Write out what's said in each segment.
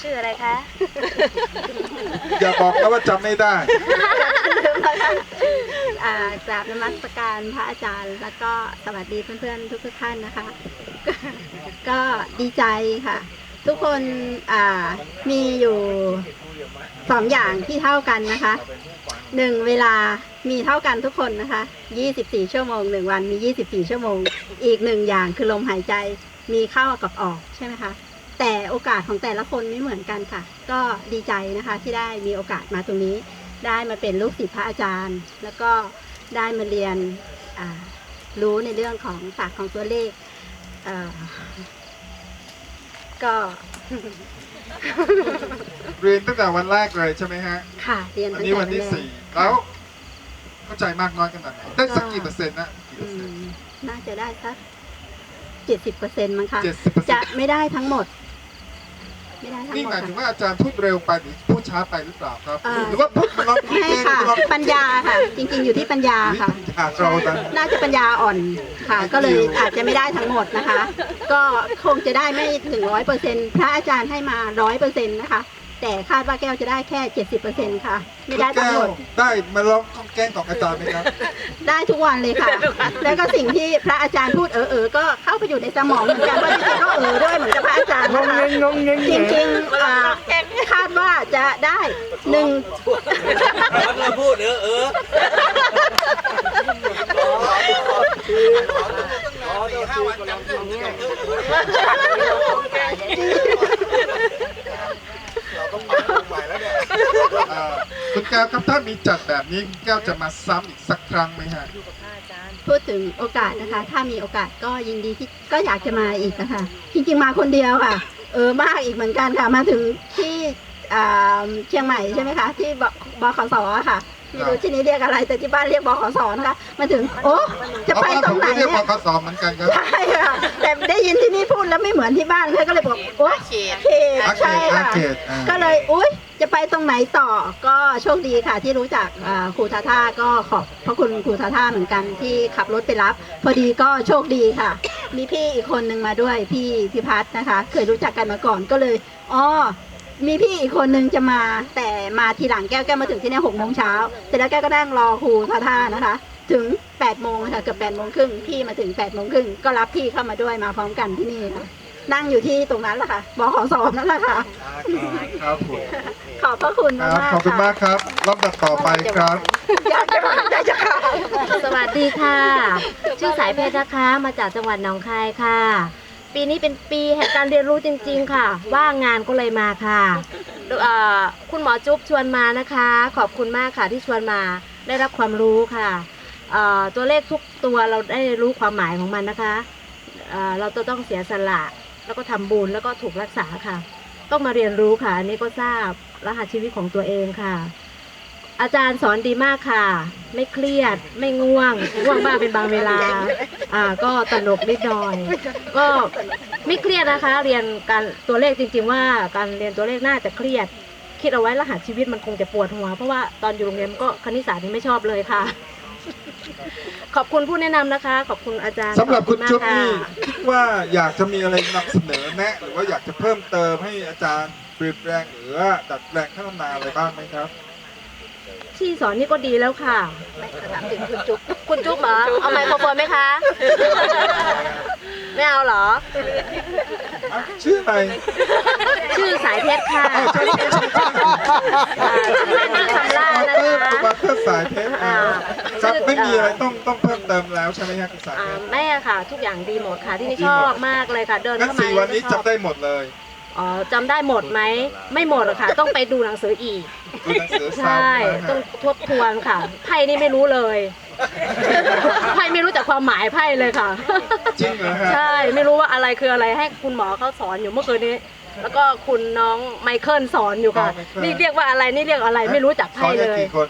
ชื่ออะไรคะ อย่าบอกนะว่าจำไม่ได้ อ่ากราบนมัสการพระอาจารย์ แล้วก็สวัสดีเพื่อนๆทุกๆท่านนะคะ ก็ดีใจค่ะ ทุกคนอ่ามีอยู่สองอย่างที่เท่ากันนะคะหนึ่งเวลามีเท่ากันทุกคนนะคะ 24 ชั่วโมงหนึ่งวันมี 24 ชั่วโมง อีกหนึ่งอย่างคือลมหายใจมีเข้ากับออกใช่ไหมคะ แต่โอกาสของแต่ละคนไม่เหมือนกันค่ะ ก็ดีใจนะคะที่ได้มีโอกาสมาตรงนี้ ได้มาเป็นลูกศิษย์พระอาจารย์ แล้วก็ได้มาเรียนอ่ารู้ในเรื่องของศาสตร์ของตัวเลขเอ่อก็เรียนตั้งแต่วันแรกเลยใช่ไหมฮะ ค่ะ เรียนวันตั้งนี้แต่วันที่แรกสี่แล้วเข้าใจมากน้อยขนาดไหนได้สักกี่เปอร์เซ็นต์นะกี่เปอือร์เซ็นต์มน่าจะได้สักเจ็ดสิบเปอร์เซ็นต์มั้งคะเจ็ดสิบเปอร์เซ็นจะต์ไม่ได้ทั้งหมด ไม่ได้ทั้งนี่หมหดมายถึงค่ะ ว่าอาจารย์พูดเร็วไปหรือพูดช้าไปหรือเปล่าครับเอ่อหรือว่าพูดมันร้องไม่ค่ะร้องปัญญาค่ะ จริงๆ อยู่ที่ปัญญาค่ะอยากเราดังน่าจะปัญญาอ่อนค่ะ ก็เลยอาจจะไม่ได้ทั้งหมดนะคะ ก็คงจะได้ไม่ถึงร้อยเปอร์เซ็นพระอาจารย์ให้มาร้อยเปอร์เซ็นต์นะคะ แต่คาดว่าแก้วจะได้แค่เจ็ดสิบเปอร์เซ็นค่ะ ไม่ได้ทั้งแก้หมวดได้มาร้องก้องแกล้งของอาจารย์ไหมครับ ได้ทุกวันเลยค่ะ แล้วก็สิ่งที่พระอาจารย์พูดเออเออๆก็เข้าไปอยู่ในสมองเหมือนกันว่าจริงๆก็เออด้วยเหมือนกับพระอาจารย์นะคะจริงๆอ่าคาดว่าจะได้หนึ่งเราพูดเออเออ เอ่อคุณแก้วครับถ้ามีจัดแบบนี้คุณแก้วจะมาซ้ำอีกสักครั้งไหมฮะพูดถึงโอกาสนะคะ ถ้ามีโอกาสก็ยินดีที่ก็อยากจะมาอีกนะคะจริงๆมาคนเดียวค่ะ เออมากอีกเหมือนกันค่ะ มาถึงที่อ่าเชียงใหม่ใช่ไหมคะ ที่บบบขสอะค่ะ ไม่รู้ที่นี้เรียกอะไร แต่ที่บ้านเรียกบขสนะคะมาถึง โอ้จะไปตรงไหนเรียกเนี่ว่ายข้อสอบเหมือนกันครับใช่ค่ะแต่ได้ยินที่นี่พูดแล้วไม่เหมือนที่บ้านเลยก็เลยบอกโอ้เขตเขตอาเขใช่ตอาค่ะเขตอ่าก็เลยอุ้ยจะไปตรงไหนต่อก็โชคดีค่ะ ที่รู้จักอ่าครูทาท่าก็ขอบพระคุณครูทาท่าเหมือนกันที่ขับรถไปรับ พอดีก็โชคดีค่ะ มีพี่อีกคนนึงมาด้วยพี่พิพัฒน์นะคะ เคยรู้จักกันมาก่อนก็เลยอ๋อ มีพี่อีกคนนึงจะมาแต่มาทีหลังแก้วแก้วมาถึงที่นี่หกโมงเช้าเสร็จแล้วแก้วก็นั่งรอครูทาท่านะคะ ถึง8ปดโมงค่ะเกือบแปดโมงครึ่งพี่มาถึง8ปดโมงครึ่งก็รับพี่เข้ามาด้วยมาพร้อมกันที่นี่ค่ะนั่งอยู่ที่ตรงนั้นแหละค่ะบขสอบนั่นแหละค่ะ ครับผมขอบพระคุณคมากรับๆขอบคุณค่ะมากครับลำดับต่อไปครับอยากจะมาอยากจะค่ะสวัสดีค่ะ ชื่อสายเพชรนะคะ มาจากจังหวัดหนองคายค่ะ ปีนี้เป็นปีแห่งการเรียนรู้จริง ๆ ค่ะ ว่างงานก็เลยมาค่ะเอ่อคุณหมอจุ๊บชวนมานะคะ ขอบคุณมากค่ะที่ชวนมาได้รับความรู้ค่ะเอ่อตัวเลขทุกตัวเราได้รู้ความหมายของมันนะคะเอ่อเราจะต้องเสียสละแล้วก็ทำบุญแล้วก็ถูกรักษาค่ะ ต้องมาเรียนรู้ค่ะ อันนี้ก็ทราบรหัสชีวิตของตัวเองค่ะ อาจารย์สอนดีมากค่ะ ไม่เครียด ไม่ง่วง ง่วงบ้างเป็นบางเวลา อ่า ก็ตลกนิดหน่อย ก็ไม่เครียดนะคะ เรียนการตัวเลขจริง ๆ ว่าการเรียนตัวเลขน่าจะเครียด คิดเอาไว้รหัสชีวิตมันคงจะปวดหัว เพราะว่าตอนอยู่โรงเรียนก็คณิตศาสตร์นี่ไม่ชอบเลยค่ะ ขอบคุณผู้แนะนำนะคะ ขอบคุณอาจารย์สำหรับคุณขอจุ๊บมากนี่ค่ะ คิดว่าอยากจะมีอะไรนำเสนอแนะ หรือว่าอยากจะเพิ่มเติมให้อาจารย์เปลี่ยนแปลงหรือว่าดัดแปลงพัฒนาอะไรบ้างไหมครับ ที่สอนนี่ก็ดีแล้วค่ะถามถึงคุณจุ๊บคุณจุ๊บเหรอเอาไมโครโฟนไหมคะ ไม่เอาเหรออะชื่ออะไร ชื่อสายเพชรค่ะอ้าวใช่ใช่ใช่ใช่อ่าชื่อเล่นชื่อคำล่านะเพิ่มคะมาเพิ่มสายเพชรอ่า ครับไม่มีอะไรต้องต้องเพิ่มเติมแล้วใช่ไหมครับคุณสายอ่าเพชรแม่ค่ะ ทุกอย่างดีหมดค่ะที่นี่ดีชหมดอบมากเลยค่ะ เดินงั้นเข้ามาสี่วันนี้ก็ชจัอบบได้หมดเลย อ๋อจำได้หมดไหมไม่หมดหรอกค่ะ ต้องไปดูหนังสืออีก ดูหนังสือใช่ซ้ำนะต้องฮะทบทวนค่ะไพ่นี่ไม่รู้เลยไพ่ไม่รู้จักความหมายไพ่เลยค่ะ จริงเหรอฮะใช่ไม่รู้ว่าอะไรคืออะไรให้คุณหมอเขาสอนอยู่เมื่อคืนนี้ แล้วก็คุณน้องไมเคิลสอนอยู่ค่ะ นี่เรียกว่าอะไรนี่เรียกอะไรไม่รู้จักสไพ่อนเลได้ย กี่คน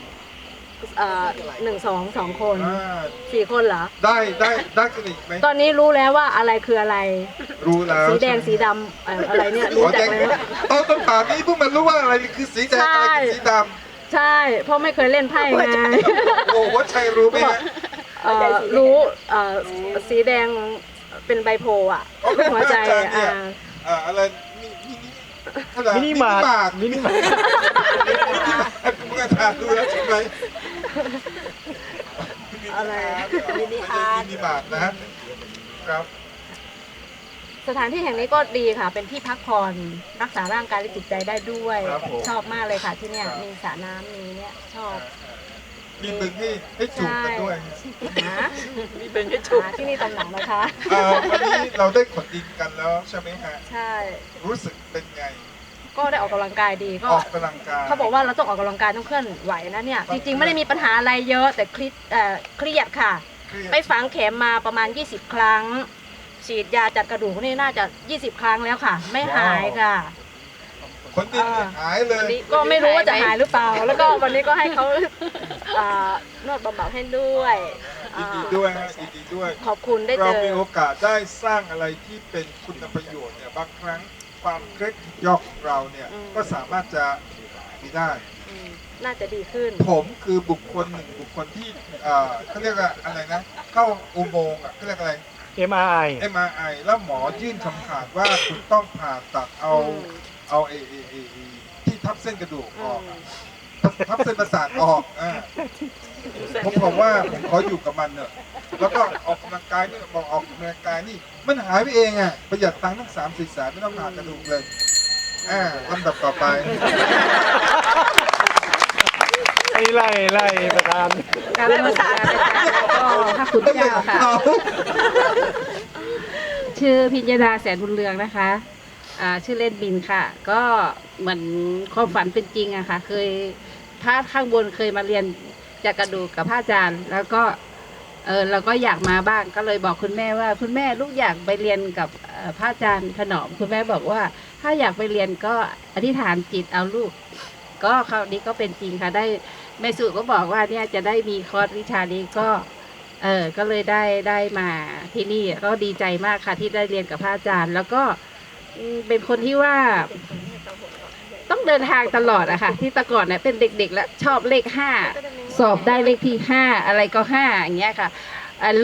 เอ่อหนึ่งสองสองคนอ่าสี่คนเหรอ ได้ได้ได้กันอีกไหมตอนนี้รู้แล้วว่าอะไรคืออะไร รู้แล้วสีแดงใช่ไหมสีดำเอ่ออะไรเนี่ยอ๋รู้อจัแดกงแล้ว ตอนต้นป่านนี้เพิ่งมารู้ว่าอะไรคือสีแดงใช่อะไรคือสีดใช่ เพราะไม่เคยเล่นไพ่ไงำโอ้วัดชัยรู้ไหมฮะ เอ่อรู้เอ่อสีแดงเป็นใบโพลอะรูปหัวใจอะอาจารย์เนี่ย อ่า อ่าอะไรนี่นี่นี่เหรอมินิมาร์ทมินิมาร์ทคุณอาจารย์ดูแล้วใช่ไหม อะไรมินิมาร์ท มินิมาร์ทนะครับ สถานที่แห่งนี้ก็ดีค่ะ เป็นที่พักผ่อนรักษาร่างกายและจิตใจได้ด้วย ครับผม ชอบมากเลยค่ะที่เนี่ย มีสระน้ำมีเนี่ยชอบมีบึงให้ให้จูบกันด้วยนะมีเป็นให้ถูกหาที่นี่ตำหนักนะคะ เอ่อวันนี้เราได้ขนดินกันแล้วใช่ไหมฮะ ใช่ รู้สึกเป็นไง ก็ได้ออกกำลังกายดีก็ออกกำลังกายเขาบอกว่าเราต้องออกกำลังกายต้องเคลื่อนไหวนะเนี่ยจริงๆไม่ได้มีปัญหาอะไรเยอะแต่เครียดเอ่อเครียดค่ะเครียดไปฝังเข็มมาประมาณ 20 ครั้ง ฉีดยาจัดกระดูกนี่น่าจะ 20 ครั้งแล้วค่ะ ไม่หายค่ะขนดินเนี่ยหายเลยวันนี้ก็ไม่รู้ว่าจะหายหรือเปล่า แล้วก็วันนี้ก็ให้เขาอ่านวดบำบัดให้ด้วยยินดีอ่าด้วยฮะยินดีด้วย ขอบคุณได้เราเจอมีโอกาสได้สร้างอะไรที่เป็นคุณประโยชน์เนี่ยบางครั้ง ความเคล็ดยอกของเราเนี่ยก็สามารถจะมีได้ อืมน่าจะดีขึ้น ผมคือบุคคลหนึ่งบุคคลที่เอ่อเขาเรียกว่าอะไรนะ เข้าอุโมงค์อะเขาเรียกอะไร MRI MRI แล้วหมอยื่นคำขาดว่าคุณต้องผ่าตัดเอาอืม เอาเอเอเอเอที่ทับเส้นกระดูกออือกมอะทับเส้นประสาทออกอ่าผมบอกว่าผมขออยู่กับมันเนอะ แล้วก็ออกกำลังกายนี่บอกออกกำลังกายนี่มันหายไปเองอะประหยัดตังค์ตั้งสามสี่แสนไม่ต้องผ่ากระดูกเลยอ่าลำดับต่อไปไอ้ไล่ไล่ประธาน การรักษาก็พระคุณเจ้าค่ะเอาชื่อพิญญาดาแสนบุญเรืองนะคะอ่าชื่อเล่นบินค่ะ ก็เหมือนความฝันเป็นจริงอะค่ะ เคยพระข้างบนเคยมาเรียนจากกระดูกกับพระอาจารย์ แล้วก็ เออเราก็อยากมาบ้างก็เลยบอกคุณแม่ว่า คุณแม่ลูกอยากไปเรียนกับพระอาจารย์ถนอมคุณแม่บอกว่า ถ้าอยากไปเรียนก็อธิษฐานจิตเอาลูก ก็คราวนี้ก็เป็นจริงค่ะได้แม่สุก็บอกว่าเนี่ยจะได้มีคอร์สวิชานี้ก็เออก็เลยได้ได้มาที่นี่ก็ดีใจมากค่ะที่ได้เรียนกับพระอาจารย์ แล้วก็เป็นคนที่ว่า ต้องเดินทางตลอดอะค่ะ ที่ต่ก่อนเนี่ยเป็นเด็กๆ แล้วชอบเลขห้า สอบได้เลขที่ห้าอะไรก็ห้าอย่างเงี้ยค่ะ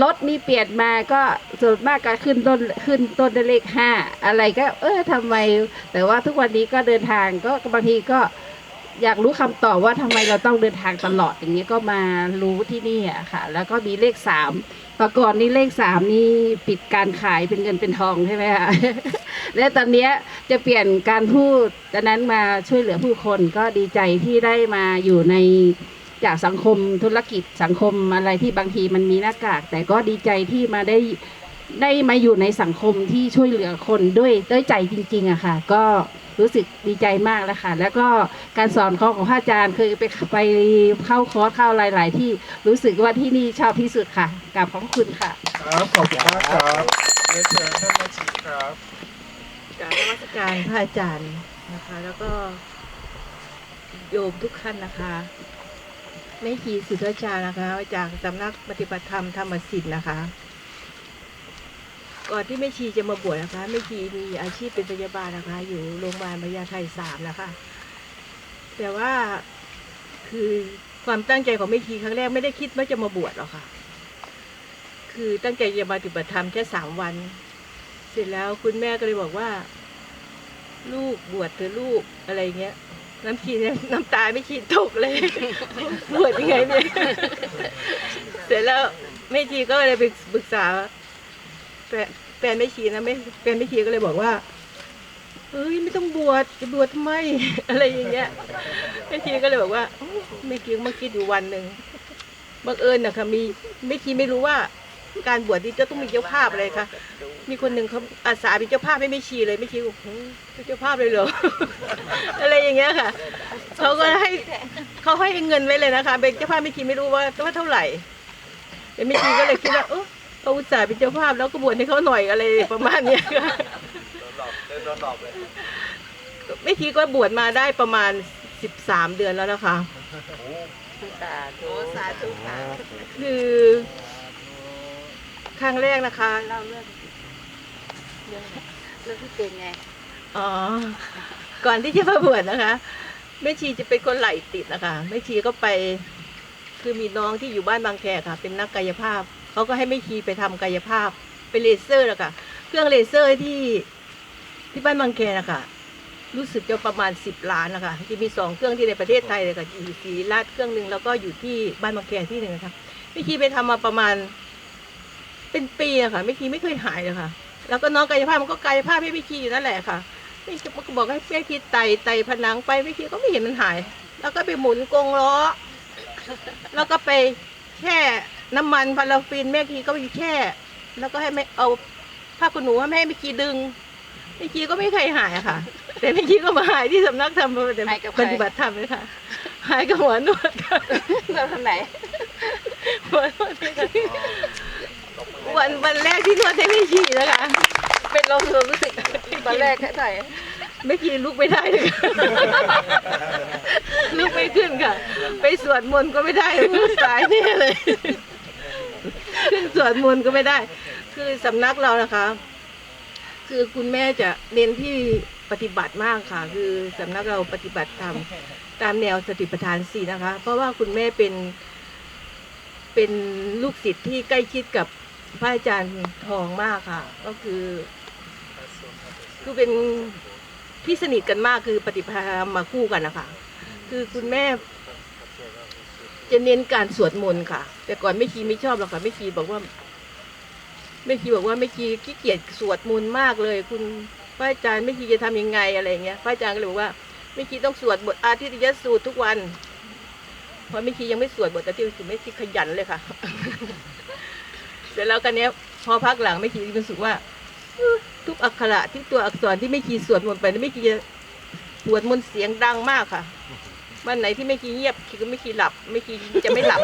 รถนี่เปลี่ยนมาก็ส่วนมากก็ขึ้นต้นขึ้นต้นด้วยเลขห้าอะไรก็ เออทำไม แต่ว่าทุกวันนี้ก็เดินทางก็บางทีก็อยากรู้คำตอบว่าทำไมเราต้องเดินทางตลอดอย่างนี้ยก็มารู้ที่นี่อะค่ะ แล้วก็มีเลขสามแต่ก่อนนี้เลขสามนี่ปิดการขายเป็นเงินเป็นทองใช่ไหมคะและตอนนี้จะเปลี่ยนการพูดดังนั้นมาช่วยเหลือผู้คนก็ดีใจที่ได้มาอยู่ใน จากสังคมธุรกิจสังคมอะไรที่บางทีมันมีหน้ากาก แต่ก็ดีใจที่มาได้ได้มาอยู่ในสังคมที่ช่วยเหลือคนด้วยด้วยใจจริง ๆอะค่ะ ก็รู้สึกดีใจมากแล้วค่ะ แล้วก็การสอนของของพระอาจารย์เคยไปไปเข้าคอร์สเข้าหลาย ๆ ที่รู้สึกว่าที่นี่ชอบที่สุดค่ะกราบขอบพระคุณค่ะ ครับขอบคุณมากครับเรียนเชิญท่านแม่ชีครับกรารนมัสการพระอาจารย์นะคะ แล้วก็โยมทุกท่านนะคะ แม่ชีสุทธชานะคะ จากสำนักปฏิบัติธรรมธรรมสิทธิ์นะคะ ก่อนที่แม่ชีจะมาบวชนะคะแม่ชีมีอาชีพเป็นพยาบาลนะคะ อยู่โรงพยาบาลพญาไทสามนะคะ แต่ว่าคือความตั้งใจของแม่ชีครั้งแรกไม่ได้คิดว่าจะมาบวชหรอกค่ะ คือตั้งใจจะมาปฏิบัติธรรมแค่สามวัน เสร็จแล้วคุณแม่ก็เลยบอกว่า ลูกบวชเธอลูกอะไรเงี้ย น้ำชีเนี่ยน้ำตาไม่ชีดตกเลยบวชยังไงเนี่ยเสร็จแล้วแม่ชีก็เลยไปปรึกษาแฟนแฟนแม่ชีนะแม่แฟนแม่ชีก็เลยบอกว่าเอ้ยไม่ต้องบวชจะบวชทำไม อะไรอย่างเงี้ยแม่ชีก็เลยบอกว่าแม่ชีก็มาคิดอยู่วันหนึ่งบังเอิญนะคะมีแม่ชีไม่รู้ว่า การบวชนี่จะต้องมีเจ้าภาพอะไรคะมีคนหนึ่งเขาอาสาเป็นเจ้าภาพให้แม่ชีเลยแม่ชีบอกโอ้เป็นเจ้าภาพเลยเหรอ อะไรอย่างเงี้ยค่ะเขาก็ให้เขาให้เงินไว้เลยนะคะเป็นเจ้าภาพแม่ชีไม่รู้ว่าว่าเท่าไหร่แต่แม่ชีก็เลยคิดว่าเออเขาอุตส่าห์เป็นเจ้าภาพแล้วก็บวชให้เขาหน่อยอะไรประมาณเนี้ยค่ะแม่ชีก็บวชมาได้ประมาณสิบสามเดือนแล้วนะคะสาธุสาธุค่ะคือ ครั้งแรกนะคะเล่าเรื่องเรื่องเรื่องที่เป็นไง อ๋อ ก่อนที่จะมาบวชนะคะแม่ชีจะเป็นคนไหลติดนะคะแม่ชีก็ไป คือมีน้องที่อยู่บ้านบางแคค่ะ เป็นนักกายภาพเขาก็ให้แม่ชีไปทำกายภาพเป็นเลเซอร์นะคะเครื่องเลเซอร์ที่ที่บ้านบางแคนะคะรู้สึกจะประมาณ10ล้านนะคะจะมีสองเครื่องที่ในประเทศไทยเลยค่ะอยู่ศรีราชเครื่องหนึ่งแล้วก็อยู่ที่บ้านบางแคที่หนึ่งนะคะแม่คีไปทำมาประมาณ เป็นปีอะค่ะแม่คีไม่เคยหายเลยค่ะ แล้วก็น้องกายภาพมันก็กายภาพให้แม่คีอยู่นั่นแหละค่ะแม่คีมันก็บอกให้แม่คีไต่ไต่ผนังไปแม่คีก็ไม่เห็นมันหาย แล้วก็ไปหมุนกรงล้อ แล้วก็ไปแช่น้ำมันพาราฟินแม่คีก็ไปแช่ แล้วก็ให้แม่เอาผ้าขนหนูให้แม่แม่คีดึงแม่คีก็ไม่เคยหายอะค่ะ แต่แม่คีก็มาหายที่สำนักธรรมปฏิบัติธรรมเลยค่ะ หายกับหัวนวดค่ะเราทำไหนหัวนวดเลยค่ะ วันวันแรกที่นวดให้แม่คีนะคะ เป็นลมรู้สึกตอนแรกแค่ไหนแม่คีลุกไม่ได้เลยค่ะลุกไม่ขึ้นค่ะ ไปสวดมนต์ก็ไม่ได้มือสายแน่เลยขึ้นสวดมนต์ก็ไม่ได้ คือสำนักเรานะคะ คือคุณแม่จะเน้นที่ปฏิบัติมากค่ะ คือสำนักเราปฏิบัติตามตามแนวสติปัฏฐานสี่นะคะ เพราะว่าคุณแม่เป็นเป็นลูกศิษย์ที่ใกล้ชิดกับ พระอาจารย์ทองมากค่ะ ก็คือ คือเป็นที่สนิทกันมากคือปฏิภาณมาคู่กันนะคะคือคุณแม่ จะเน้นการสวดมนต์ค่ะ แต่ก่อนไม่คีไม่ชอบหรอกค่ะไม่คีบอกว่า ไม่คีบอกว่าไม่คีขี้เกียจสวดมนต์มากเลย คุณพระอาจารย์ไม่คีจะทำยังไงอะไรเงี้ยพระอาจารย์ก็เลยบอกว่าไม่คีต้องสวดบทอาทิตยสูตรทุกวันเพราะไม่คียังไม่สวดบทอาทิตยสูตรไม่คีขยันเลยค่ะ เสร็จแล้วกันเนี้ยพอพักหลังไม่คีรู้สึกว่า ทุกอักขระที่ตัวอักษรที่ไม่คีสวดมนต์ไปนะไม่คีจะสวดมนต์เสียงดังมากค่ะวันไหนที่ไม่คีเงียบคีก็ไม่คีหลับ ไม่คีจะไม่หลับ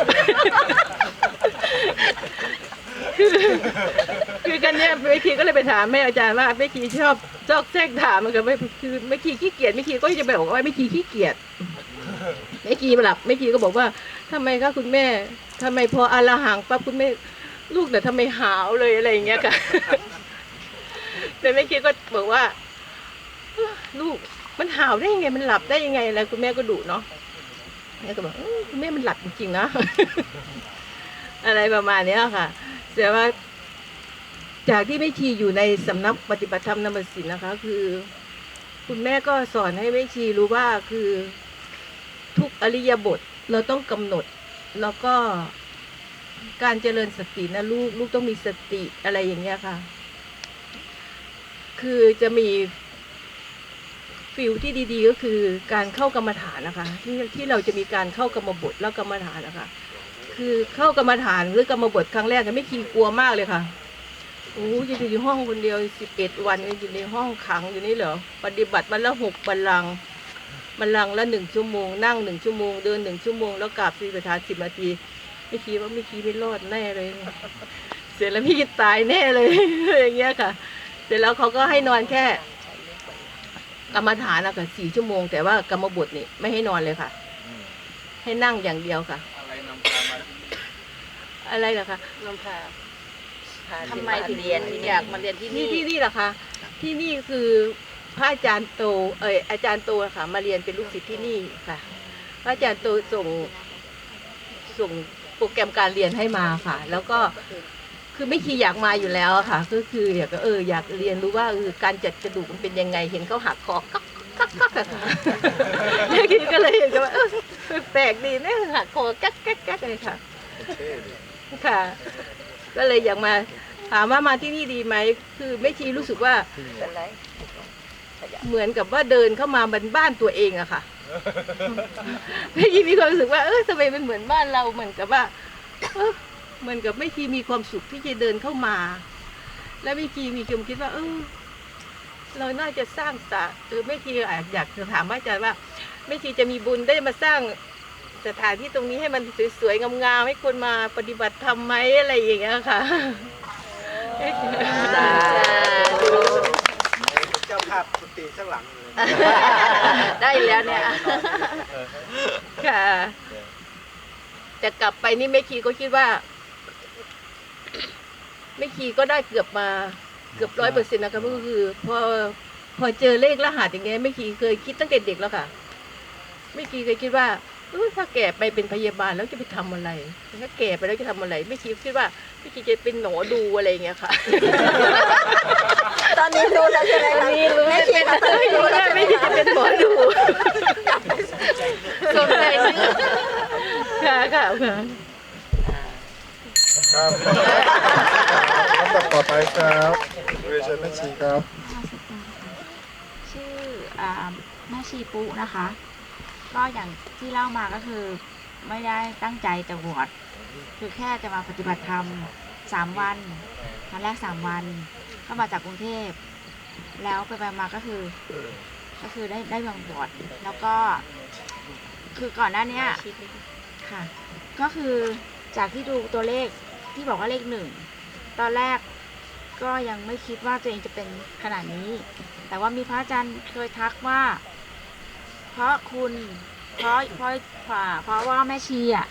คือกันเนี้ยไม่คีก็เลยไปถามแม่อาจารย์ว่าไม่คีชอบชอบแทรกถามมันก็ไม่คือไม่คีขี้เกียจไม่คีก็จะไปบอกว่าไม่คีขี้เกียจไม่คีหลับไม่คีก็บอกว่าทำไมคะคุณแม่ทำไมพออาลาหังปั๊บคุณแม่ ลูกแต่ทำไมหาวเลยอะไรอย่างเงี้ยค่ะแต่แม่คิดก็บอกว่า ลูกมันหาวได้ยังไงมันหลับได้ยังไงอะไรคุณแม่ก็ดุเนาะแม่ก็บอกคุณแม่มันหลับจริงๆนะอะไรประมาณเนี้ยค่ะแต่ว่า จากที่แม่ชีอยู่ในสำนักปฏิบัติธรรมนมศิลป์นะคะ คือ คุณแม่ก็สอนให้แม่ชีรู้ว่าคือทุกอริยบทเราต้องกำหนด แล้วก็ การเจริญสตินะลูกลูกต้องมีสติอะไรอย่างเงี้ยค่ะ คือจะมีฟิลที่ดี ๆ ก็คือการเข้ากรรมฐานนะคะ ที่ที่เราจะมีการเข้ากรรมบทแล้วกรรมฐานนะคะ คือเข้ากรรมฐานหรือกรรมบทครั้งแรกเนี่ยไม่คีกลัวมากเลยค่ะโอ้ยอยู่ห้องคนเดียวสิบเอ็ดวันอยู่ในห้องขังอยู่นี่เหรอปฏิบัติวันละหกบัลลังก์บัลลังก์ละหนึ่งชั่วโมง นั่งหนึ่งชั่วโมง เดินหนึ่งชั่วโมงแล้วกราบสีประธานสิบนาที ไม่คิดว่าไม่คิดไม่รอดแน่เลย เสร็จแล้วพี่ตายแน่เลย อย่างเงี้ยค่ะ เสร็จแล้วเขาก็ให้นอนแค่กรรมฐานอะค่ะสี่ชั่วโมง แต่ว่ากรรมบทนี่ไม่ให้นอนเลยค่ะ ให้นั่งอย่างเดียวค่ะ อะไรนำพามาที่นี่อะไรล่ะคะลำพาทำไมถึงอยากมาเรียนที่ที่นี่ที่นี่ล่ะคะที่นี่คือพระอาจารย์โต เอออาจารย์โตอะค่ะ มาเรียนเป็นลูกศิษย์ที่นี่ค่ะ พระอาจารย์โตส่งส่ง โปรแกรมการเรียนให้มาค่ะ แล้วก็คือไม่คีอยากมาอยู่แล้วค่ะ ก็คืออยากเอออยากเรียนรู้ว่าเออการจัดกระดูกมันเป็นยังไง เห็นเขาหักคอกักกักกักอะค่ะแม่คีก็เลยเห็นว่าเออแปลกดีนะหักคอกักกักกักเลยค่ะค่ะ ก็เลยอยากมาถามว่ามาที่นี่ดีไหมคือแม่ชีรู้สึกว่า เหมือนกับว่าเดินเข้ามาบนบ้านตัวเองอะค่ะ แม่ชีมีความรู้สึกว่าเออทำไมมันเหมือนบ้านเราเหมือนกับว่าเออเหมือนกับแม่ชีมีความสุขที่จะเดินเข้ามา แล้วแม่ชีมีความคิดว่า เออ เราน่าจะสร้างสระเออแม่ชีอาจอยากจะถามอาจารย์ว่าแม่ชีจะมีบุญได้มาสร้างสถานที่ตรงนี้ให้มันสวยๆงามๆให้คนมาปฏิบัติธรรมไหมอะไรอย่างเงี้ยค่ะเจ้าภาพกุฏิข้างหลังเลย ได้แล้วเนี่ย ค่ะ แต่กลับไปนี่แม่คีก็คิดว่าแม่คีก็ได้เกือบมาเกือบร้อยเปอร์เซ็นต์นะคะก็คือ พอพอเจอเลขรหัสอย่างเงี้ยแม่คีเคยคิดตั้งแต่เด็กแล้วค่ะแม่คีเคยคิดว่าเออถ้าแก่ไปเป็นพยาบาลแล้วจะไปทำอะไร ถ้าแก่ไปแล้วจะทำอะไรแม่คีคิดว่าแม่คีจะเป็นหนอดูอะไรอย่างเงี้ยค่ะ ตอนนี้รู้แล้วใช่ไหมคะ ตอนนี้รู้ แม่ชีมาตอนนี้รู้แล้วใช่ไหม ไม่คิด คะ จะเป็น ข่าวค่ะครับลำดับต่อไปครับเรียนเชิญแม่ชีครับชื่ออ่าแม่ชีปุ๊นะคะ ก็อย่างที่เล่ามาก็คือไม่ได้ตั้งใจจะบวชคือแค่จะมาปฏิบัติธรรมสามวันตอนแรกสามวัน ก็มาจากกรุงเทพ แล้วไปไปมาก็คือ ก็คือได้ได้มาบวชแล้วก็ คือก่อนหน้าเนี้ยค่ะ ก็คือจากที่ดูตัวเลขที่บอกว่าเลขหนึ่งตอนแรกก็ยังไม่คิดว่าตัวเองจะเป็นขนาดนี้ แต่ว่ามีพระอาจารย์เคยทักว่า เพราะคุณเพราะเพราะเพราะเพราะว่าแม่ชีอะ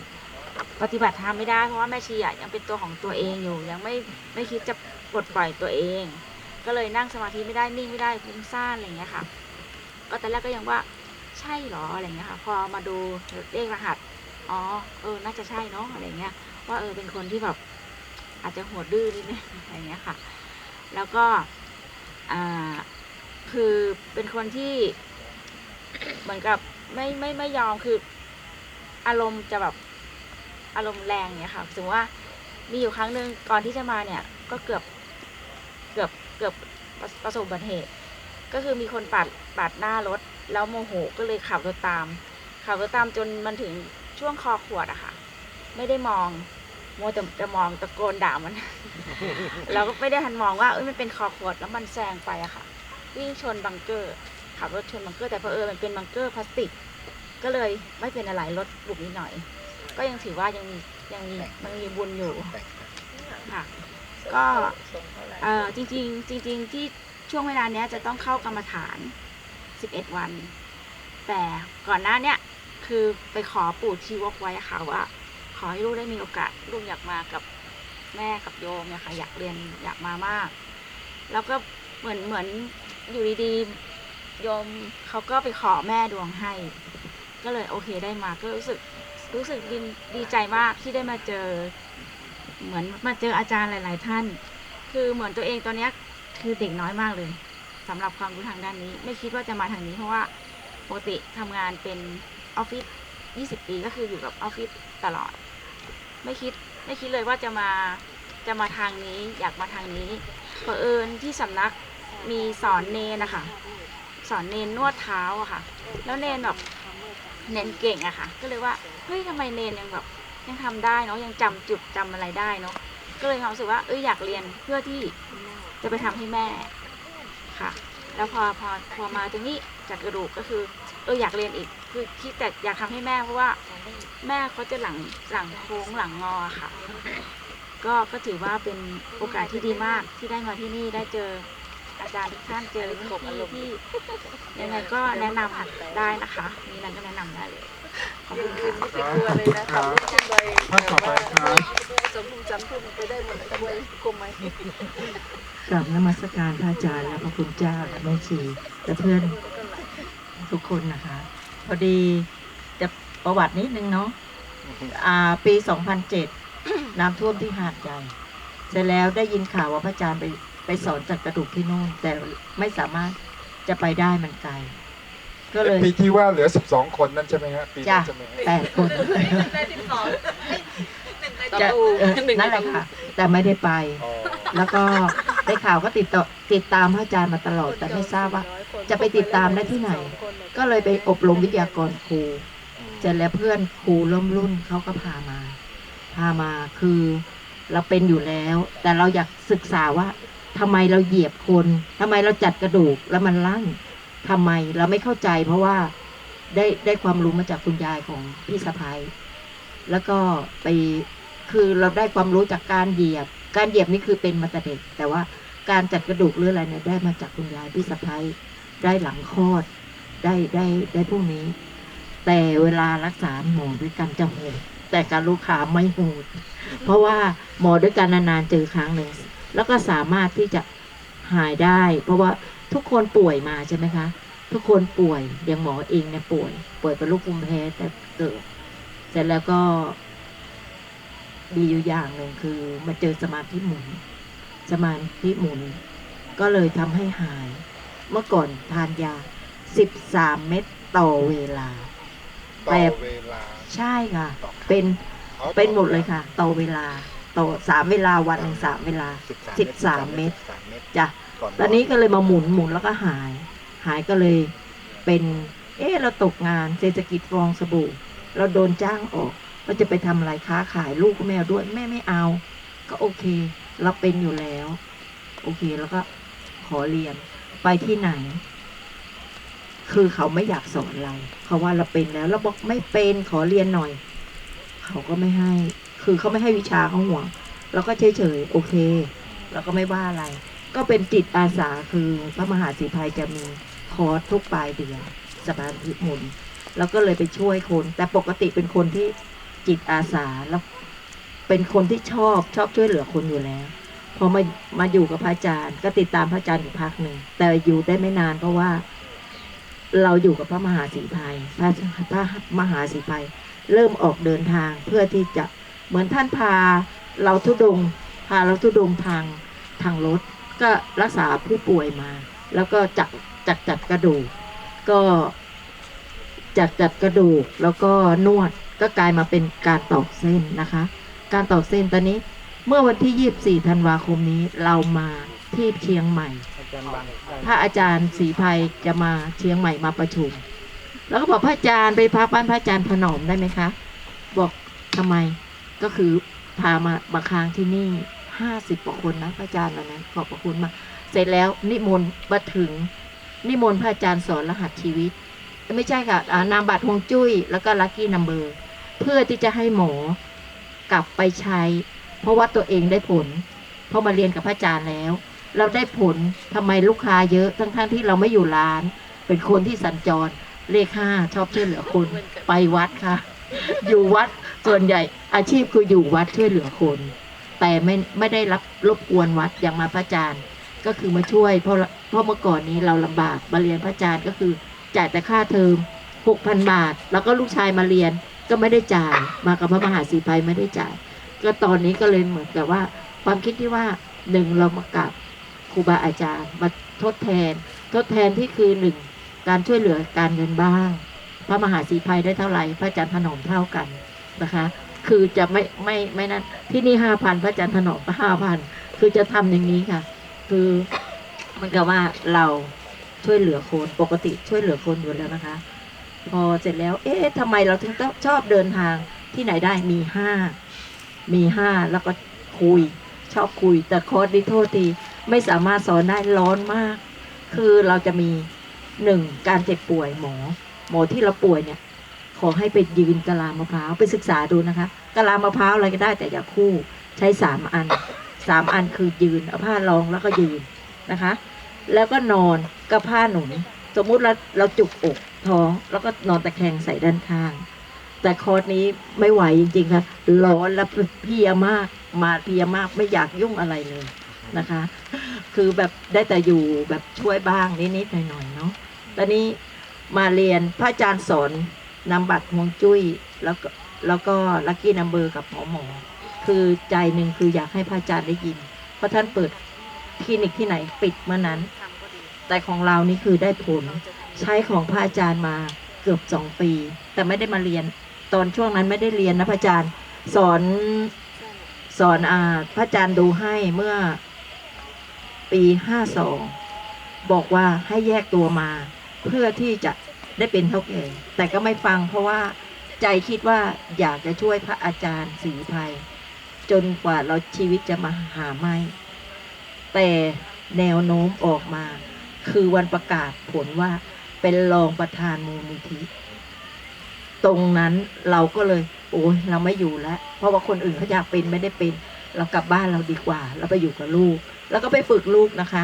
ปฏิบัติธรรมไม่ได้เพราะว่าแม่ชีอะยังเป็นตัวของตัวเองอยู่ ยังไม่ไม่คิดจะปลดปล่อยตัวเอง ก็เลยนั่งสมาธิไม่ได้นิ่งไม่ได้ฟุ้งซ่านอะไรอย่างเงี้ยค่ะ ก็ตอนแรกก็ยังว่าใช่เหรออะไรเงี้ยค่ะ พอมาดูเลขรหัส อ๋อ เออ น่าจะใช่เนาะอะไรเงี้ย ว่าเออ เป็นคนที่แบบอาจจะโหดดื้อนิดนึงอะไรเงี้ยค่ะ แล้วก็อ่าคือเป็นคนที่เหมือนกับไม่ไม่ไม่ยอมคืออารมณ์จะแบบอารมณ์แรงเนี่ยค่ะสมมติว่ามีอยู่ครั้งหนึ่งก่อนที่จะมาเนี่ย ก็เกือบเกือบเกือบประประสบอุบัติเหตุ ก็คือมีคนปาดปาดหน้ารถ แล้วโมโหก็เลยขับรถตามขับรถตามจนมันถึง ช่วงคอขวดอะค่ะ ไม่ได้มองโมวแต่จะมองตะโกนด่ามัน เราก็ไม่ได้ทันมองว่าเอ้ยมันเป็นคอขวดแล้วมันแซงไปอะค่ะ วิ่งชนบังเกอร์ขับรถชนบังเกอร์แต่เพอเออมันเป็นบังเกอร์พลาสติก ก็เลยไม่เป็นอะไรรถบุบนิดหน่อย ก็ยังถือว่ายังมียังมีมันมีบุญอยู่ค่ะ ก็เออจริงๆ จริง ๆ ที่ช่วงเวลาเนี้ยจะต้องเข้ากรรมฐาน 11 วัน แต่ก่อนหน้าเนี้ย คือไปขอปู่ชีวกไว้ค่ะว่า ขอให้ลูกได้มีโอกาสลูกอยากมากับแม่กับโยมเนี่ยค่ะอยากเรียนอยากมามาก แล้วก็เหมือนเหมือนอยู่ดีๆโยมเขาก็ไปขอแม่ดวงให้ ก็เลยโอเคได้มาก็รู้สึกรู้สึกดีดีใจมากที่ได้มาเจอ เหมือนมาเจออาจารย์หลาย ๆ ท่าน คือเหมือนตัวเองตอนนี้คือเด็กน้อยมากเลยสำหรับความรู้ทางด้านนี้ ไม่คิดว่าจะมาทางนี้เพราะว่าปกติทำงานเป็น ออฟฟิศ20 ปีก็คืออยู่กับออฟฟิศตลอด ไม่คิดไม่คิดเลยว่าจะมาจะมาทางนี้อยากมาทางนี้เผอิญที่สำนักมีสอนเนนนะคะสอนเนนนวดเท้าอะค่ะ แล้วเนนแบบเนนเก่งอะค่ะ ก็เลยว่าเฮ้ยทำไมเนนยังแบบยังทำได้เนาะยังจำจุดจำอะไรได้เนาะก็เลยความรู้สึกว่าเอ้ยอยากเรียนเพื่อที่จะไปทำให้แม่ค่ะ แล้วพอพอพอมาตรงนี้จากกระดูกก็คือ เอออยากเรียนอีกคือคิดแต่อยากทำให้แม่เพราะว่า แม่เขาจะหลังหลังโค้งหลังงอค่ะ ก็ก็ถือว่าเป็นโอกาสที่ดีมากที่ได้มาที่นี่ได้เจออาจารย์ทุกท่านเจอพี่ที่ยังไงก็แนะนำได้นะคะ มีอะไรก็แนะนำได้เลยขอบคุณค่ะครับขอบคุณครับท่านต่อไปครับสมบูรณ์จำทุนไปได้หมดเลยด้วยกลมไหมกราบนมัสการพระอาจารย์และพระคุณเจ้าและแม่ชีและเพื่อน ทุกคนนะคะ พอดีจะประวัตินิดนึงเนาะอ่า ปี 2007 น้ำท่วมที่หาดใหญ่เสร็จแล้วได้ยินข่าวว่าพระอาจารย์ไปไปสอนจัดกระดูกที่นู่น แต่ไม่สามารถจะไปได้มันไกล ก็เลยปีที่ว่าเหลือ 12 คนนั่นใช่ไหมฮะปีจ้ะนั้นใช่ไหมฮะแปดคนจะเออนั่นแหละค่ะ แต่ไม่ได้ไป อ๋อแล้วก็ได้ข่าวก็ติดต่อติดตามพระอาจารย์มาตลอด แต่ไม่ทราบว่า จะไปติดตามได้ที่ไหน ก็เลยไปอบรมวิทยากรครูเสร็จแล้วเพื่อนครูร่วมรุ่นเขาก็พามา พามาคือเราเป็นอยู่แล้ว แต่เราอยากศึกษาว่าทำไมเราเหยียบคนทำไมเราจัดกระดูกแล้วมันลั่นทำไมเราไม่เข้าใจเพราะว่าได้ได้ความรู้มาจากคุณยายของพี่สะพ้ายแล้วก็ไปคือเราได้ความรู้จากการเหยียบ การเหยียบนี่คือเป็นมาแต่เด็ก แต่ว่าการจัดกระดูกหรืออะไรเนี่ยได้มาจากคุณยายพี่สะพ้าย ได้หลังคลอด ได้ได้ได้พวกนี้ แต่เวลารักษาหมอด้วยกันจะโหดแต่การลูกค้าไม่โหดเพราะว่าหมอด้วยกันนานๆเจอครั้งหนึ่งแล้วก็สามารถที่จะหายได้ เพราะว่าทุกคนป่วยมาใช่ไหมคะ ทุกคนป่วยอย่างหมอเองเนี่ยป่วย ป่วยเป็นโรคภูมิแพ้แต่เกิดเสร็จแล้วก็มีอยู่อย่างหนึ่งคือมาเจอสมาธิหมุน สมาธิหมุน ก็เลยทำให้หาย เมื่อก่อนทานยา 13 เม็ดต่อเวลา ต่อแต่เวลา ใช่ค่ะ เป็นเป็นหมดเลยค่ะ ต่อเวลา ต่อสามเวลาวันหนึ่งสามเวลา สิบสามเม็ด13เม็ดจ้ะ ก่อนตอนนี้ก็เลยมาหมุนหมุนแล้วก็หาย หายก็เลยเป็น เออเราตกงานเศรษฐกิจฟองสบู่ เราโดนจ้างออกเราจะไปทำอะไรค้าขายลูกก็ไม่เอาด้วยแม่ไม่เอา ก็โอเค เราเป็นอยู่แล้ว โอเคแล้วก็ขอเรียน ไปที่ไหน คือเขาไม่อยากสอนเราเขาว่าเราเป็นแล้วเราบอกไม่เป็นขอเรียนหน่อย เขาก็ไม่ให้ คือเขาไม่ให้วิชาเขาห่วงเราก็เฉยเฉยๆโอเคเราก็ไม่ว่าอะไร ก็เป็นจิตอาสาคือพระมหาสีภัยจะมีคอร์สทุกปลายเดือนสถานพิมุนแล้วก็เลยไปช่วยคน แต่ปกติเป็นคนที่จิตอาสาแล้วเป็นคนที่ชอบชอบช่วยเหลือคนอยู่แล้ว พอมามาอยู่กับพระอาจารย์ ก็ติดตามพระอาจารย์อยู่พักหนึ่งแต่อยู่ได้ไม่นานเพราะว่า เราอยู่กับพระมหาสีภัยพระพระมหาสีภัยเริ่มออกเดินทางเพื่อที่จะเหมือนท่านพาเราทุดง พาเราทุดงทางทางรถ ก็รักษาผู้ป่วยมา แล้วก็จัดจัดจัดกระดูก ก็จัดจัดกระดูกแล้วก็นวดก็กลายมาเป็นการตอกเส้นนะคะ การตอกเส้นตอนนี้ เมื่อวันที่ 24 ธันวาคมนี้เรามาที่เชียงใหม่อาจารย์บังได้พระอาจารย์ศรีภัยจะมาเชียงใหม่มาประชุม แล้วก็บอกพระอาจารย์ไปพักบ้านพระอาจารย์ถนอมได้ไหมคะ บอกทำไมก็คือพามามาค้างที่นี่ห้าสิบกว่าคนนะพระอาจารย์วันนั้นขอบพระคุณมากเสร็จแล้วนิมนต์มาถึง นิมนต์พระอาจารย์สอนรหัสชีวิต ไม่ใช่ค่ะอ่านามบัตรฮวงจุ้ย แล้วก็ลัคกี้นัมเบอร์ เพื่อที่จะให้หมอกลับไปใช้ เพราะว่าตัวเองได้ผล เพราะมาเรียนกับพระอาจารย์แล้ว เราได้ผลทำไมลูกค้าเยอะทั้งๆที่เราไม่อยู่ร้าน เป็นคนที่สัญจรเลขห้าชอบช่วยเหลือคนไปวัดค่ะ อยู่วัดส่วนใหญ่อาชีพคืออยู่วัดช่วยเหลือคน แต่ไม่ไม่ได้รับรบกวนวัดอย่างมาพระอาจารย์ก็คือมาช่วยเพราะเพราะเมื่อก่อนนี้เราลำบากมาเรียนพระอาจารย์ก็คือจ่ายแต่ค่าเทอมหกพันบาท แล้วก็ลูกชายมาเรียนก็ไม่ได้จ่าย มากับพระมหาสีภัยไม่ได้จ่าย ก็ตอนนี้ก็เลยเหมือนกับว่า ความคิดที่ว่าหนึ่งเรามากับครูบาอาจารย์มาทดแทน ทดแทนที่คือหนึ่งการช่วยเหลือการเงินบ้าง พระมหาสีภัยได้เท่าไหร่ พระอาจารย์ถนอมเท่ากันนะคะ คือจะไม่ไม่ไม่นั้นที่นี่ห้าพันพระอาจารย์ถนอมก็ห้าพันคือจะทำอย่างนี้ค่ะ คือเหมันกับว่าเราช่วยเหลือคนปกติช่วยเหลือคนอยู่แล้วนะคะ พอเสร็จแล้ว เอ๊ะทำไมเราถึงต้องชอบเดินทางที่ไหนได้มีห้า มีห้าแล้วก็คุย ชอบคุย แต่คอร์สนี้โทษทีไม่สามารถสอนได้ร้อนมาก คือเราจะมีหนึ่งการเจ็บป่วยหมอ หมอที่เราป่วยเนี่ย ขอให้ไปยืนกะลามะพร้าวไปศึกษาดูนะคะกะลามะพร้าวอะไรก็ได้แต่อย่าคู่ใช้สามอันสามอันคือยืนเอาผ้ารองแล้วก็ยืนนะคะ แล้วก็นอนกับผ้าหนุนสมมุติเราเราจุกอกท้อง แล้วก็นอนตะแคงใส่ด้านข้าง แต่คอร์สนี้ไม่ไหวจริงๆค่ะร้อนและเพียมาก มาเพียมากไม่อยากยุ่งอะไรเลยนะคะ คือแบบได้แต่อยู่แบบช่วยบ้างนิดๆหน่อยๆเนาะตอนนี้มาเรียนพระอาจารย์สอนนำบัตรฮวงจุ้ยแล้วก็แล้วก็ลัคกี้นัมเบอร์กับหมอหมอ คือใจหนึ่งคืออยากให้พระอาจารย์ได้ยิน เพราะท่านเปิดคลินิกที่ไหนปิดเมื่อนั้น แต่ของเรานี่คือได้ผลใช้ของพระอาจารย์มาเกือบสองปี แต่ไม่ได้มาเรียน ตอนช่วงนั้นไม่ได้เรียนนะพระอาจารย์ สอนสอนอาพระอาจารย์ดูให้เมื่อปีห้าสองบอกว่าให้แยกตัวมา เพื่อที่จะได้เป็นเท่าแก่แต่ก็ไม่ฟังเพราะว่าใจคิดว่าอยากจะช่วยพระอาจารย์ศรีภัย จนกว่าเราชีวิตจะมาหาไม่ แต่แนวโน้มออกมา คือวันประกาศผลว่าเป็นรองประธานมูลนิธิ ตรงนั้นเราก็เลย โอ้ยเราไม่อยู่แล้ว เพราะว่าคนอื่นเขาอยากเป็นไม่ได้เป็น เรากลับบ้านเราดีกว่า เราไปอยู่กับลูก แล้วก็ไปฝึกลูกนะคะ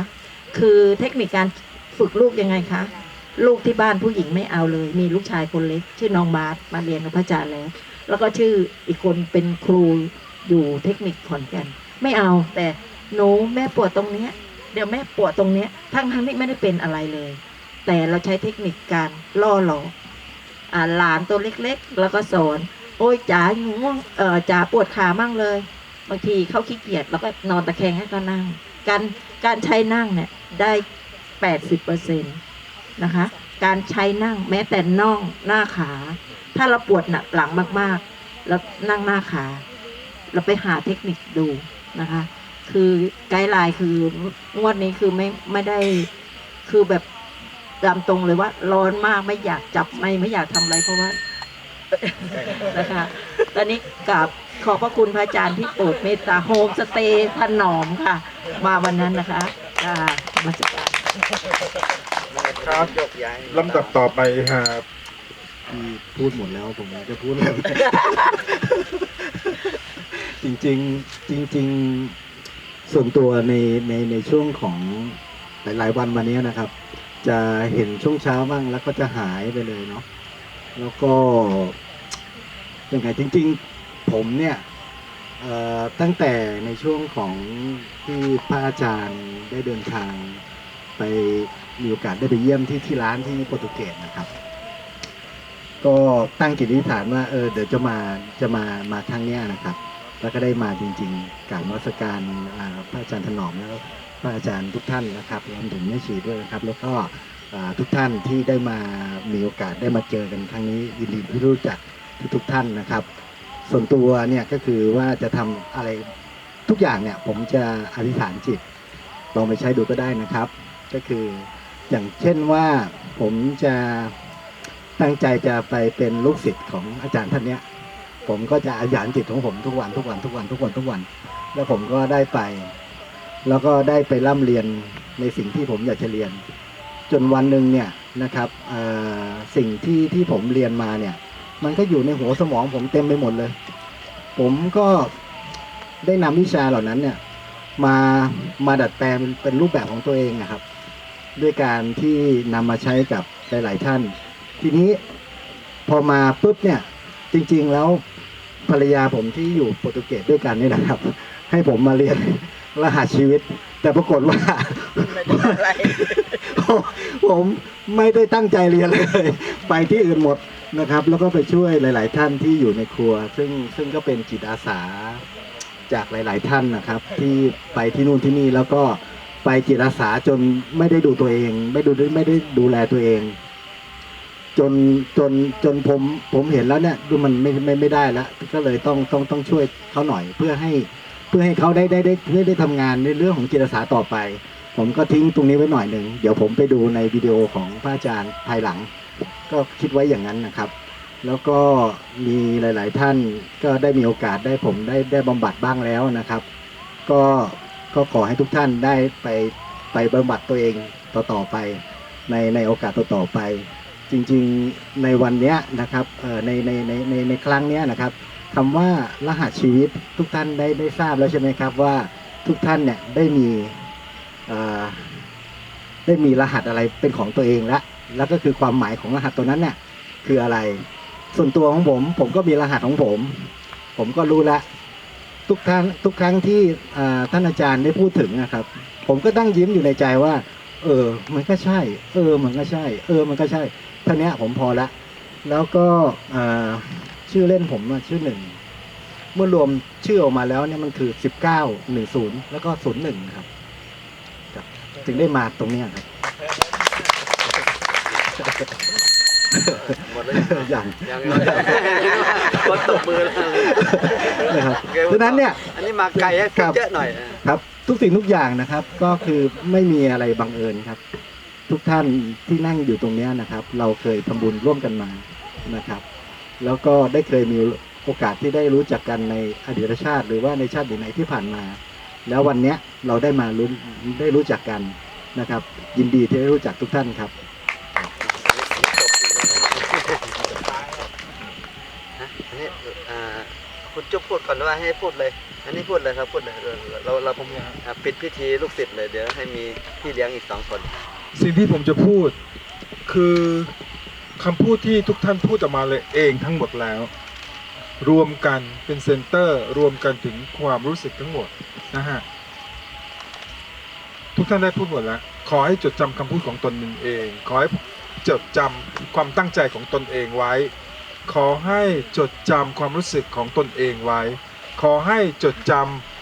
คือเทคนิคการฝึกลูกยังไงคะลูกที่บ้านผู้หญิงไม่เอาเลย มีลูกชายคนเล็ก ชื่อน้องบาสมาเรียนกับพระอาจารย์แล้ว แล้วก็ชื่ออีกคนเป็นครูอยู่เทคนิคขอนแก่นไม่เอาแต่หนูแม่ปวดตรงเนี้ยเดี๋ยวแม่ปวดตรงเนี้ยทั้งทั้งที่ไม่ได้เป็นอะไรเลย แต่เราใช้เทคนิคการล่อหลอก หลานตัวเล็กๆ แล้วก็สอนโอ้ยจ๋าหนูง่วงเออจ๋าปวดขามั่งเลย บางทีเขาขี้เกียจแล้วก็นอนตะแคงให้เขานั่ง การการใช้นั่งเนี่ยได้แปดสิบเปอร์เซ็นต์นะคะ การใช้นั่งแม้แต่น่องหน้าขา ถ้าเราปวดหนักหลังมากๆ แล้วนั่งหน้าขา เราไปหาเทคนิคดูนะคะ คือไกด์ไลน์คืองวดนี้คือไม่ไม่ได้คือแบบ ตามตรงเลยว่าร้อนมากไม่อยากจับไม่ไม่อยากทำอะไรเพราะว่านะคะ ตอนนี้กับขอบพระคุณพระอาจารย์ที่โปรดเมตตาโฮมสเตย์ถนอมค่ะ มาวันนั้นนะคะอ่ามาสการครับยกย้ายลำดับต่อไปครับที่พูดหมดแล้วผมจะพูดอะไรจริงๆจริง ๆ ส่วนตัวในในในช่วงของหลาย ๆ วันมานี้นะครับ จะเห็นช่วงเช้าบ้างแล้วก็จะหายไปเลยเนาะแล้วก็ยังไงจริง ๆ ผมเนี่ยตั้งแต่ในช่วงของที่พระอาจารย์ได้เดินทางไปมีโอกาสได้ไปเยี่ยมที่ที่ร้านที่โปรตุเกสนะครับ ก็ตั้งจิตอธิฐานว่าเออเดี๋ยวจะมาจะมามาครั้งเนี้ยนะครับ แล้วก็ได้มาจริงๆกรารนมัสการพระอาจารย์ถนอมแล้วก็พระอาจารย์ทุกท่านนะครับรวมถึงแม่ชีด้วยนะครับ แล้วก็ทุกท่านที่ได้มามีโอกาสได้มาเจอกันครั้งนี้ยินดีที่รู้จักทุกๆท่านนะครับ ส่วนตัวเนี่ยก็คือว่าจะทำอะไรทุกอย่างเนี่ยผมจะอธิษฐานจิตลองไปใช้ดูก็ได้นะครับ ก็คืออย่างเช่นว่าผมจะตั้งใจจะไปเป็นลูกศิษย์ของอาจารย์ท่านเนี้ย ผมก็จะอธิษฐานจิตของผมทุกวันทุกวันทุกวันทุกวันทุกวัน แล้วผมก็ได้ไป แล้วก็ได้ไปร่ำเรียนในสิ่งที่ผมอยากจะเรียน จนวันหนึ่งเนี่ยนะครับสิ่งที่ที่ผมเรียนมาเนี่ย มันก็อยู่ในหัวสมองผมเต็มไปหมดเลย ผมก็ได้นำวิชาเหล่านั้นเนี่ยมามาดัดแปลงเป็นรูปแบบของตัวเองนะครับ ด้วยการที่นำมาใช้กับหลาย ๆ ท่าน ทีนี้พอมาปุ๊บเนี่ยจริง ๆ แล้ว ภรรยาผมที่อยู่โปรตุเกสด้วยกันนี่นะครับ ให้ผมมาเรียนรหัสชีวิต แต่ปรากฏว่า ผมไม่ได้ตั้งใจเรียนเลย ไปที่อื่นหมดนะครับ แล้วก็ไปช่วยหลาย ๆ ท่านที่อยู่ในครัว ซึ่งซึ่งก็เป็นจิตอาสาจากหลาย ๆ ท่านนะครับ ที่ไปที่นู่นที่นี่แล้วก็ไปจิตอาสาจนไม่ได้ดูตัวเอง ไม่ดูไม่ได้ดูแลตัวเอง จนจนจนผมผมเห็นแล้วเนี่ยดูมันไม่ไม่ไม่ได้แล้วก็เลยต้องต้องต้องช่วยเขาหน่อยเพื่อให้เพื่อให้เขาได้ได้ได้ได้ได้ทำงานในเรื่องของจิตอาสาต่อไป ผมก็ทิ้งตรงนี้ไว้หน่อยหนึ่งเดี๋ยวผมไปดูในวิดีโอของพระอาจารย์ภายหลัง ก็คิดไว้อย่างนั้นนะครับ แล้วก็มีหลาย ๆ ท่านก็ได้มีโอกาสได้ผมได้ได้บำบัดบ้างแล้วนะครับ ก็ก็ขอให้ทุกท่านได้ไปไปบำบัดตัวเองต่อๆไปในในโอกาสต่อๆไป จริงๆในวันนี้นะครับในในในในในครั้งนี้นะครับคำว่ารหัสชีวิตทุกท่านได้ได้ทราบแล้วใช่ไหมครับว่าทุกท่านเนี่ยได้มีได้มีรหัสอะไรเป็นของตัวเองแล้วแล้วก็คือความหมายของรหัสตัวนั้นเนี่ยคืออะไร ส่วนตัวของผมผมก็มีรหัสของผม ผมก็รู้ล้วทุกครั้งทุกครั้งที่ท่านอาจารย์ได้พูดถึงนะครับ ผมก็ตั้งยิ้มอยู่ในใจว่า เออ มันก็ใช่ เออ มันก็ใช่ เออ มันก็ใช่ เท่านี้ผมพอละ แล้วก็อ่าชื่อเล่นผมอะชื่อหนึ่ง เมื่อรวมชื่อออกมาแล้วเนี่ยมันคือสิบเก้าหนึ่งศูนย์แล้วก็ศูนย์หนึ่งครับครับถึงได้มาตรงเนี้ยครับหมดแล้วอย่างยังคนตบมือแล้วนะครับดังนั้นเนี่ย อันนี้มาไกลให้ครับเยอะหน่อย ครับ ทุกสิ่งทุกอย่างนะครับ ก็คือไม่มีอะไรบังเอิญครับ ทุกท่านที่นั่งอยู่ตรงนี้นะครับ เราเคยทำบุญร่วมกันมานะครับ แล้วก็ได้เคยมีโอกาสที่ได้รู้จักกันในอดีตชาติ หรือว่าในชาติไหนที่ผ่านมา แล้ววันเนี้ยเราได้มารู้ได้รู้จักกันนะครับ ยินดีที่ได้รู้จักทุกท่านครับอันนี้อ่คุณจุ๊บพูดก่อนหรือว่าให้พูดเลย อันนี้พูดเลยครับพูดเลยเราเราผมปิดพิธีลูกศิษย์เลยเดี๋ยวให้มีพี่เลี้ยงอีกสองคน สิ่งที่ผมจะพูดคือคำพูดที่ทุกท่านพูดออกมาเลยเองทั้งหมดแล้ว รวมกันเป็นเซนเตอร์ รวมกันถึงความรู้สึกทั้งหมดนะฮะทุกท่านได้พูดหมดแล้ว ขอให้จดจำคำพูดของตนเอง ขอให้จดจำความตั้งใจของตนเองไว้ ขอให้จดจำความรู้สึกของตนเองไว้ ขอให้จดจำ